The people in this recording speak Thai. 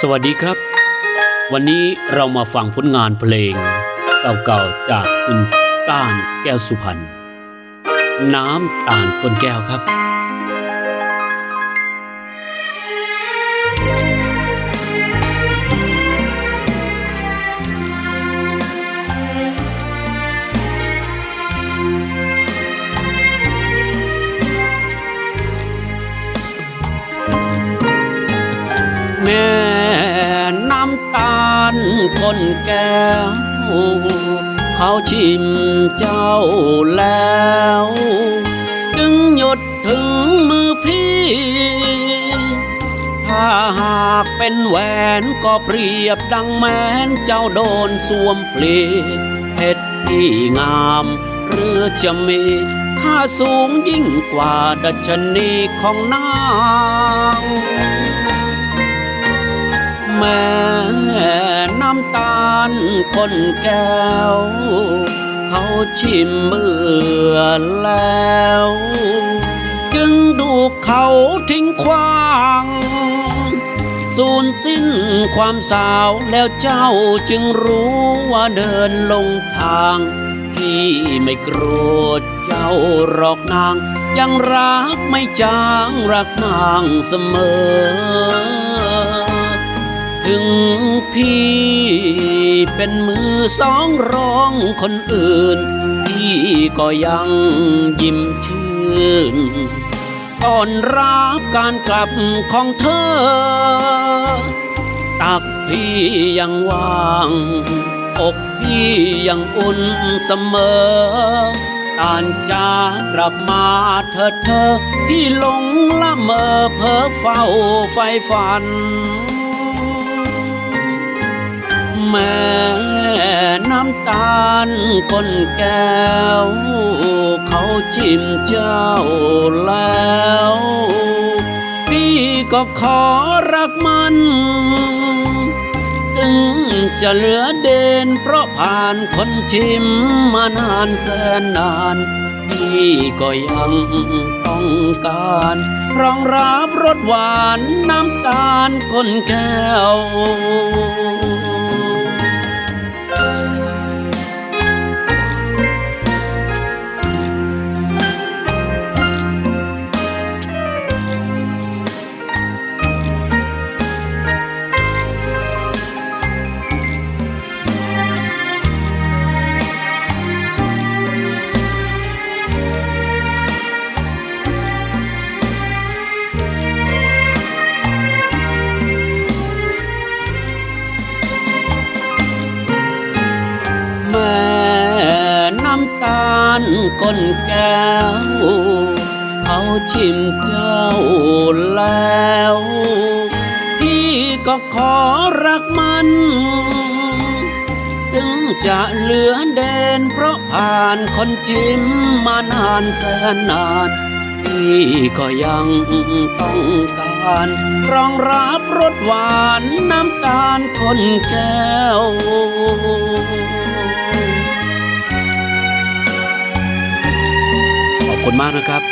สวัสดีครับ วันนี้เรามาฟังผลงานเพลงเก่าๆจากคุณต้านแก้วสุพรรณน้ำตาลก้นแก้วครับ ลก้นแก้ว เขาชิมเจ้าแล้ว จึงหยดถึงมือพี่ ถ้าหากเป็นแหวนก็เปรียบดังแม้นเจ้าโดนสวมฟลีเพชรที่งามหรือจะมีค่าสูงยิ่งกว่าดัชนีของนาง คนแก้ว เขาชิมเมื่อแล้ว จึงดูเขาทิ้งขว้างสูญสิ้นความสาวแล้วเจ้าจึงรู้ว่าเดินลงทาง พี่ไม่โกรธเจ้าหรอกนาง ยังรักไม่จางรักนางเสมอ ถึง พี่เป็นมือสองร้องคนอื่น พี่ก็ยังยิ้มชื่นต้อนรับการกลับของเธอ ตักพี่ยังว่างอกพี่ยังอุ่นเสมอตานจากลับมาเธอเธอ พี่หลงละเมอเพ้อเฝ้าไฟฝัน แม่น้ำตาลคนแก้ว เขาชิมเจ้าแล้ว พี่ก็ขอรักมัน ถึงจะเหลือเด่นเพราะผ่านคนชิมมานานแสนนานพี่ก็ยังต้องการรองรับรสหวานน้ำตาลคนแก้ว น้ำตาลก้นแก้ว เขาชิมเจ้าแล้ว พี่ก็ขอรักมัน ถึงจะเหลือเด่นเพราะผ่านคนชิมมานานแสนนานพี่ก็ยังต้องการ รองรับรสหวานน้ำตาลคนแก้ว มากนะครับ